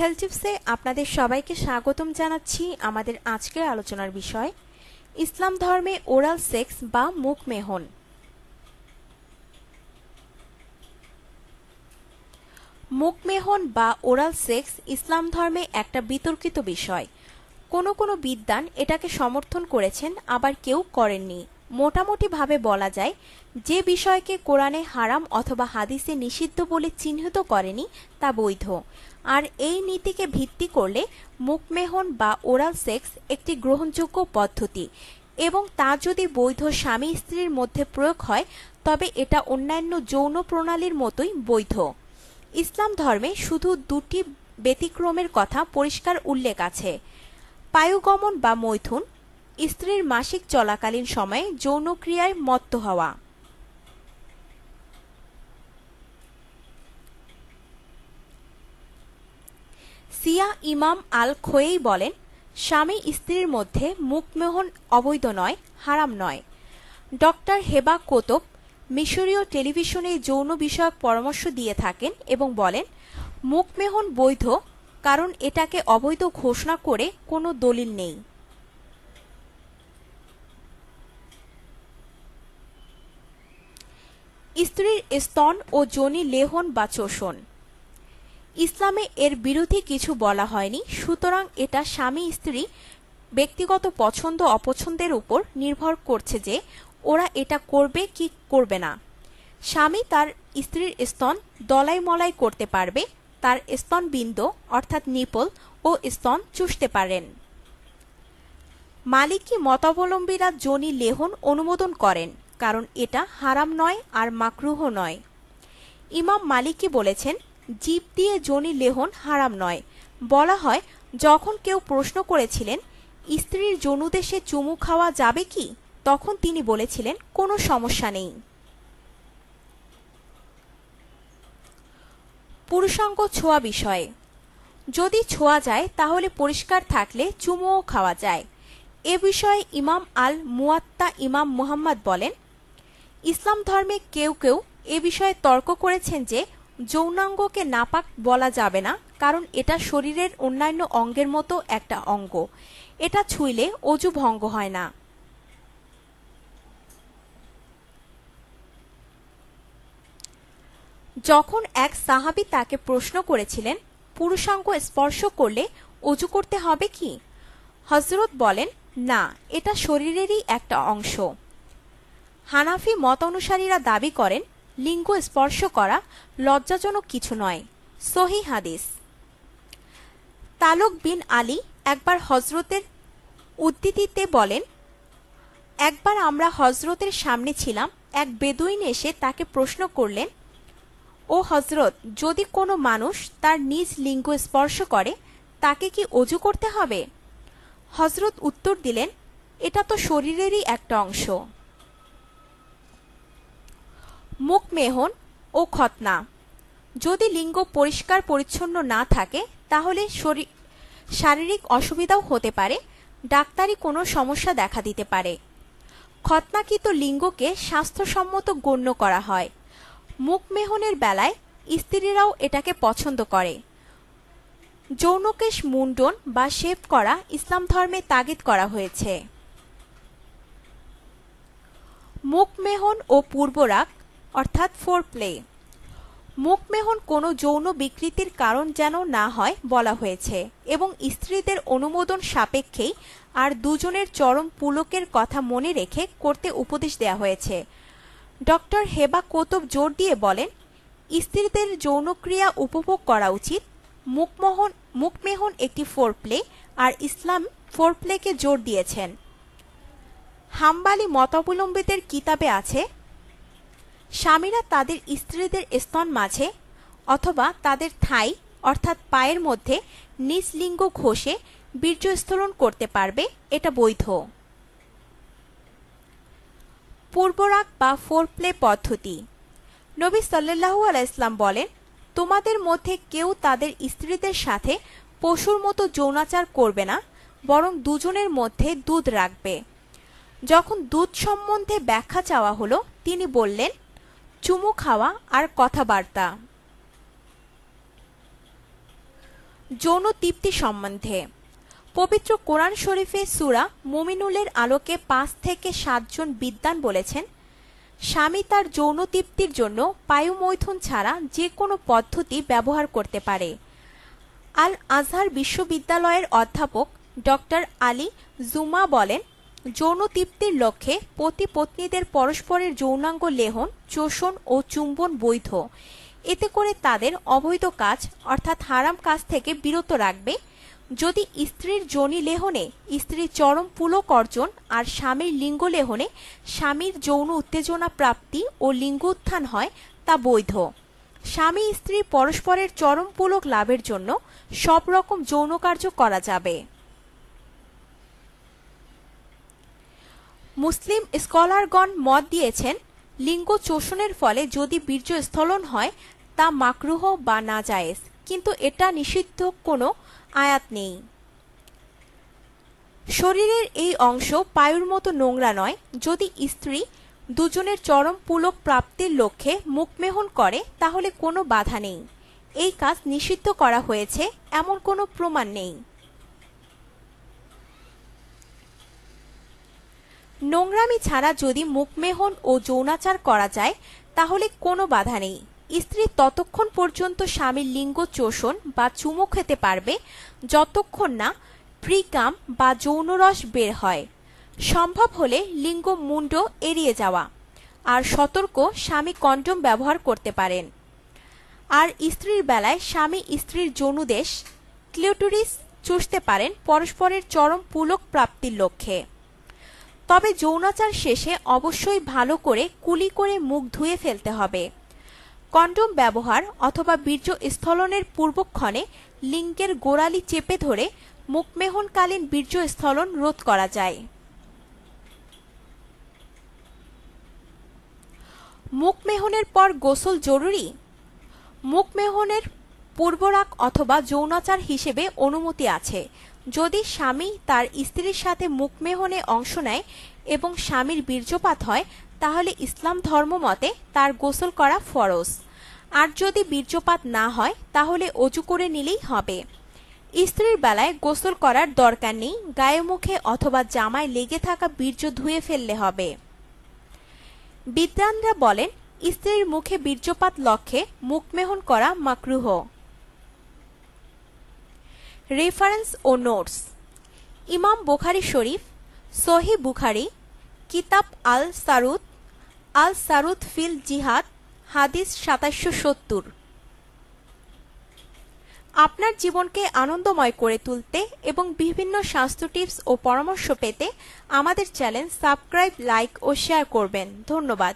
Health টিপসে আপনাদের সবাইকে স্বাগতম জানাচ্ছি আমাদের আজকের আলোচনার বিষয়, ইসলাম ধর্মে ওরাল সেক্স বা মুখ মেহন। মুখমেহন বা ওরাল সেক্স ইসলাম ধর্মে একটা বিতর্কিত বিষয়। কোনো কোনো বিদ্বান এটাকে সমর্থন করেছেন, আবার কেউ করেননি। মোটামুটিভাবে বলা যায়, যে বিষয়কে কোরআনে হারাম অথবা হাদিসে নিষিদ্ধ বলে চিহ্নিত করেনি, তা বৈধ। আর এই নীতিকে ভিত্তি করলে মুখমেহন বা ওরাল সেক্স একটি গ্রহণযোগ্য পদ্ধতি এবং তা যদি বৈধ স্বামী স্ত্রীর মধ্যে প্রয়োগ হয়, তবে এটা অন্যান্য যৌন প্রণালীর মতোই বৈধ। ইসলাম ধর্মে শুধু দুটি ব্যতিক্রমের কথা পরিষ্কার উল্লেখ আছে। পায়ুগমন বা মৈথুন, স্ত্রীর মাসিক চলাকালীন সময়ে যৌনক্রিয়ায় মত্ত হওয়া। সিয়া ইমাম আল খোয়েই বলেন, স্বামী স্ত্রীর মধ্যে মুখমোহন অবৈধ নয়, হারাম নয়। ডক্টর হেবা কোতব মিশরীয় টেলিভিশনে যৌন বিষয়ক পরামর্শ দিয়ে থাকেন এবং বলেন, মুখমেহন বৈধ, কারণ এটাকে অবৈধ ঘোষণা করে কোনো দলিল নেই। স্ত্রীর স্তন ও যোনি লেহন বা চোষণ। ইসলামে এর বিরোধী কিছু বলা হয়নি। সুতরাং এটা স্বামী স্ত্রী ব্যক্তিগত পছন্দ, অপছন্দের উপর নির্ভর করছে যে ওরা এটা করবে কি করবে না। স্বামী তার স্ত্রীর স্তন দলাই মলাই করতে পারবে, তার স্তন বিন্দু অর্থাৎ নিপল ও স্তন চুষতে পারেন। মালিকি মতাবলম্বীরা জনি লেহন অনুমোদন করেন, কারণ এটা হারাম নয় আর মাকরুহ নয়। ইমাম মালিকি বলেছেন জীব দিয়ে জনি লেহন হারাম নয়। বলা হয়, যখন কেউ প্রশ্ন করেছিলেন, স্ত্রীর যনুদেশে চুমু খাওয়া যাবে কি? তখন তিনি বলেছিলেন, কোনো সমস্যা নেই। পুরুষাঙ্গ ছোঁয়া বিষয়ে। যদি ছোঁয়া যায়, তাহলে পরিষ্কার থাকলে চুমুও খাওয়া যায়। এ বিষয়ে ইমাম আল মুয়াত্তা ইমাম মুহাম্মদ বলেন, ইসলাম ধর্মে কেউ কেউ এ বিষয়ে তর্ক করেছেন যে যৌনাঙ্গকে নাপাক বলা যাবে না, কারণ এটা শরীরের অন্যান্য অঙ্গের মতো একটা অঙ্গ। এটা ছুঁইলে অজু ভঙ্গ হয় না। যখন এক সাহাবি তাকে প্রশ্ন করেছিলেন, পুরুষাঙ্গ স্পর্শ করলে অজু করতে হবে কি? হজরত বলেন, না, এটা শরীরেরই একটা অংশ। হানাফি মত অনুসারীরা দাবি করেন লিঙ্গ স্পর্শ করা লজ্জাজনক কিছু নয়। সহি হাদিস। তালক বিন আলী একবার হজরতের উদ্ধৃতিতে বলেন, একবার আমরা হজরতের সামনে ছিলাম, এক বেদুইন এসে তাকে প্রশ্ন করলেন, ও হজরত যদি কোনো মানুষ তার নিজ লিঙ্গ স্পর্শ করে, তাকে কি অজু করতে হবে? হজরত উত্তর দিলেন, এটা তো শরীরেরই একটা অংশ। মুখ মেহন ও খতনা যদি লিঙ্গ পরিষ্কার পরিচ্ছন্ন না থাকে, তাহলে শারীরিক অসুবিধাও হতে পারে, ডাক্তারি কোনো সমস্যা দেখা দিতে পারে। খতনাকৃত লিঙ্গকে স্বাস্থ্যসম্মত গণ্য করা হয়। মুখমেহনের বেলায় স্ত্রীরাও এটাকে পছন্দ করে। যৌনকেশ মুন্ডন বা শেপ করা ইসলাম ধর্মে তাগিদ করা হয়েছে। মুখমেহন ও পূর্বরাগ অর্থাৎ ফোর প্লে মুখমেহন কোনো যৌন বিকৃতির কারণ যেন না হয় বলা হয়েছে, এবং স্ত্রীদের অনুমোদন সাপেক্ষেই আর দুজনের চরম পুলকের কথা মনে রেখে করতে উপদেশ দেওয়া হয়েছে। ডক্টর হেবা কোতব জোর দিয়ে বলেন, স্ত্রীদের যৌনক্রিয়া উপভোগ করা উচিত। মুখমোহন মুখমেহন একটি ফোর প্লে আর ইসলাম ফোর প্লেকে জোর দিয়েছেন। হাম্বালি মতাবলম্বীদের কিতাবে আছে স্বামীরা তাদের স্ত্রীদের স্তন মাঝে অথবা তাদের থাই, অর্থাৎ পায়ের মধ্যে নিজ লিঙ্গ ঘষে বীর্যস্থলন করতে পারবে, এটা বৈধ। পূর্বরাগ বা ফোর প্লে পদ্ধতি। নবী সাল্লাহু আলাইসলাম বলেন, তোমাদের মধ্যে কেউ তাদের স্ত্রীদের সাথে পশুর মতো যৌনাচার করবে না, বরং দুজনের মধ্যে দুধ রাখবে। যখন দুধ সম্বন্ধে ব্যাখ্যা চাওয়া হলো, তিনি বললেন চুমু খাওয়া আর কথাবার্তা। যৌন তৃপ্তি সম্বন্ধে। পবিত্র কোরআন শরীফে সুরা মুমিনুলের আলোকে পাঁচ থেকে সাতজন বিদ্বান বলেছেন, স্বামী তার যৌন তৃপ্তির জন্য পায়ুমৈথুন ছাড়া যে কোনো পদ্ধতি ব্যবহার করতে পারে। আল আজহার বিশ্ববিদ্যালয়ের অধ্যাপক ডক্টর আলী জুমা বলেন যৌন তৃপ্তির লক্ষ্যে পতি পত্নীদের পরস্পরের যৌনাঙ্গ লেহন, চোষণ ও চুম্বন বৈধ। এতে করে তাদের অবৈধ কাজ, অর্থাৎ হারাম কাজ থেকে বিরত রাখবে। যদি স্ত্রীর যোনি লেহনে স্ত্রীর চরম পুলক অর্জন আর স্বামীর লিঙ্গ লেহনে স্বামীর যৌন উত্তেজনা প্রাপ্তি ও লিঙ্গ উত্থান হয়, তা বৈধ। স্বামী স্ত্রী পরস্পরের চরম পুলক লাভের জন্য সব রকম যৌন কার্য করা যাবে। মুসলিম স্কলারগণ মত দিয়েছেন, লিঙ্গ চোষণের ফলে যদি বীর্য স্থলন হয়, তা মাকরুহ বা না নাজায়েজ। কিন্তু এটা নিষিদ্ধ কোনো আয়াত নেই। শরীরের এই অংশ পায়ুর মতো নোংরা নয়, যদি স্ত্রী দুজনের চরম পুলক প্রাপ্তির লক্ষ্যে মুখমেহন করে, তাহলে কোনো বাধা নেই। এই কাজ নিষিদ্ধ করা হয়েছে, এমন কোনো প্রমাণ নেই। নোংরামি ছাড়া যদি মুখমেহন ও যৌনাচার করা যায়, তাহলে কোনো বাধা নেই। স্ত্রী ততক্ষণ পর্যন্ত স্বামীর লিঙ্গ চোষণ বা চুমো খেতে পারবে, যতক্ষণ না প্রিকাম বা যৌনরস বের হয়। সম্ভব হলে লিঙ্গ মুন্ড এড়িয়ে যাওয়া আর সতর্ক স্বামী কন্ডম ব্যবহার করতে পারেন। আর স্ত্রীর বেলায় স্বামী স্ত্রীর যৌনুদেশ ক্লিওটোরিস চুষতে পারেন পরস্পরের চরম পুলক প্রাপ্তির লক্ষ্যে। তবে যৌনাচার শেষে অবশ্যই ভালো করে কুলি করে মুখ ধুয়ে ফেলতে হবে। কন্ডম ব্যবহার অথবা বীর্য স্থলনের পূর্বক্ষণে লিঙ্গের গোড়ালি চেপে ধরে মুখমেহনকালীন বীর্য স্থলন রোধ করা যায়। মুখমেহনের পর গোসল জরুরি? মুখমেহনের পূর্বরাগ অথবা যৌনাচার হিসেবে অনুমতি আছে। যদি স্বামী তার স্ত্রীর সাথে মুখমেহনে অংশ নেয় এবং স্বামীর বীর্যপাত হয়, তাহলে ইসলাম ধর্ম মতে তার গোসল করা ফরজ। আর যদি বীর্যপাত না হয়, তাহলে অজু করে নিলেই হবে। স্ত্রীর বেলায় গোসল করার দরকার নেই, গায়ে মুখে অথবা জামায় লেগে থাকা বীর্য ধুয়ে ফেললে হবে। বিদ্বানরা বলেন, স্ত্রীর মুখে বীর্যপাত লক্ষ্যে মুখমেহন করা মাকরুহ। রেফারেন্স ও নোটস ইমাম বুখারি শরীফ সহি বুখারি কিতাব আল সারুদ আল সারুদ ফিল জিহাদ হাদিস সাতাশশো সত্তর। আপনার জীবনকে আনন্দময় করে তুলতে এবং বিভিন্ন স্বাস্থ্য টিপস ও পরামর্শ পেতে আমাদের চ্যানেল সাবস্ক্রাইব, লাইক ও শেয়ার করবেন। ধন্যবাদ।